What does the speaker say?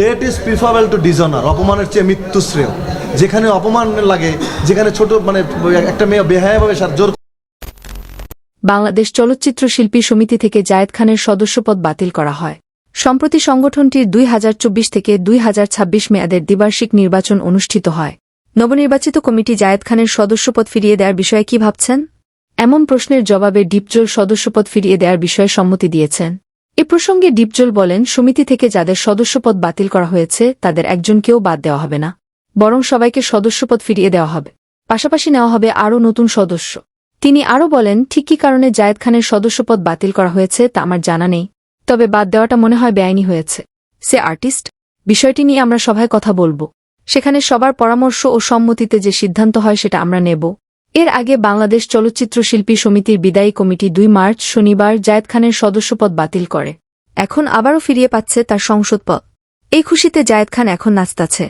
Death is preferable to dishonour অপমানের চেয়ে মৃত্যু শ্রেয় যেখানে অপমান লাগে, যেখানে ছোট মানে একটা মেয়ে বেহায়াভাবে সার জোর বাংলাদেশ চলচ্চিত্র শিল্পী সমিতি থেকে জায়েদ খানের সদস্যপদ বাতিল করা হয়। সম্প্রতি সংগঠনটির দুই হাজার চব্বিশ থেকে দুই হাজার ছাব্বিশ মেয়াদের দ্বিবার্ষিক নির্বাচন অনুষ্ঠিত হয়। নবনির্বাচিত কমিটি জায়েদ খানের সদস্যপদ ফিরিয়ে দেওয়ার বিষয়ে কি ভাবছেন? এমন প্রশ্নের জবাবে ডিপজল সদস্যপদ ফিরিয়ে দেওয়ার বিষয়ে সম্মতি দিয়েছেন। এ প্রসঙ্গে ডিপজল বলেন, সমিতি থেকে যাদের সদস্যপদ বাতিল করা হয়েছে, তাদের একজনকেও বাদ দেওয়া হবে না। বরং সবাইকে সদস্যপদ ফিরিয়ে দেওয়া হবে। পাশাপাশি নেওয়া হবে আরও নতুন সদস্য। তিনি আরও বলেন, ঠিক কী কারণে জায়েদ খানের সদস্যপদ বাতিল করা হয়েছে, তা আমার জানা নেই। তবে বাদ দেওয়াটা মনে হয় বেআইনি হয়েছে। সে আর্টিস্ট। বিষয়টি নিয়ে আমরা সভায় কথা বলব। সেখানে সবার পরামর্শ ও সম্মতিতে যে সিদ্ধান্ত হয়, সেটা আমরা নেব। এর আগে বাংলাদেশ চলচ্চিত্র শিল্পী সমিতির বিদায়ী কমিটি দুই মার্চ শনিবার জায়েদ খানের সদস্যপদ বাতিল করে। এখন আবারও ফিরিয়ে পাচ্ছে তার সংসদ পদ। এই খুশিতে জায়েদ খান এখন নাচতাছে।